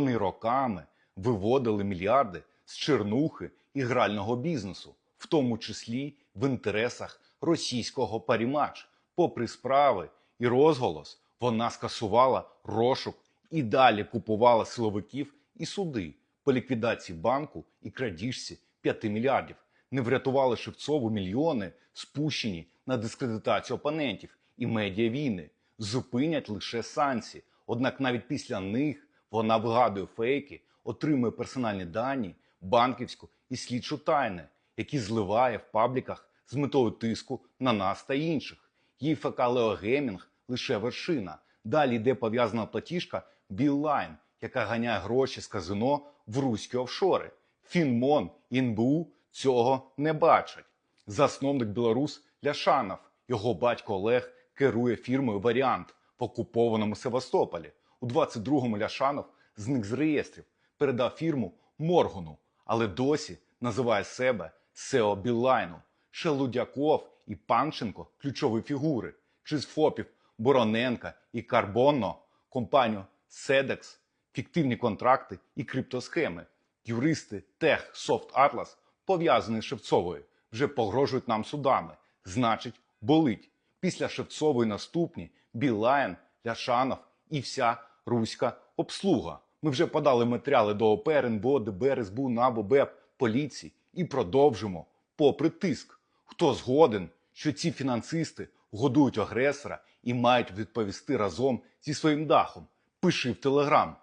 Вони роками виводили мільярди з чернухи і грального бізнесу, в тому числі в інтересах російського парімач. Попри справи і розголос, вона скасувала розшук і далі купувала силовиків і суди по ліквідації банку і крадіжці 5 мільярдів. Не врятували Шевцову мільйони, спущені на дискредитацію опонентів і медіавійни. Зупинять лише санкції. Однак навіть після них вона вигадує фейки, отримує персональні дані, банківську і слідчу тайни, які зливає в пабліках з метою тиску на нас та інших. Її ФК Лео Гемінг лише вершина. Далі йде пов'язана платіжка Біллайн, яка ганяє гроші з казино в руські офшори. Фінмон НБУ цього не бачать. Засновник білорус Ляшанов, його батько Олег керує фірмою Варіант в окупованому Севастополі. У 22-му Ляшанов зник з реєстрів, передав фірму Моргуну, але досі називає себе Сео Білайну. Шелудяков і Панченко ключові фігури. Чи з ФОПів Бороненка і Карбонно, компанію Седекс, фіктивні контракти і криптосхеми. Юристи Тех Софт Атлас, пов'язані з Шевцовою, вже погрожують нам судами. Значить, болить. Після Шевцової наступні Білайн, Ляшанов і вся руська обслуга. Ми вже подали матеріали до ОП, РНБО, ДБР, СБУ, НАБУ, БЕП, поліції і продовжимо попри тиск. Хто згоден, що ці фінансисти годують агресора і мають відповісти разом зі своїм дахом? Пиши в Телеграм.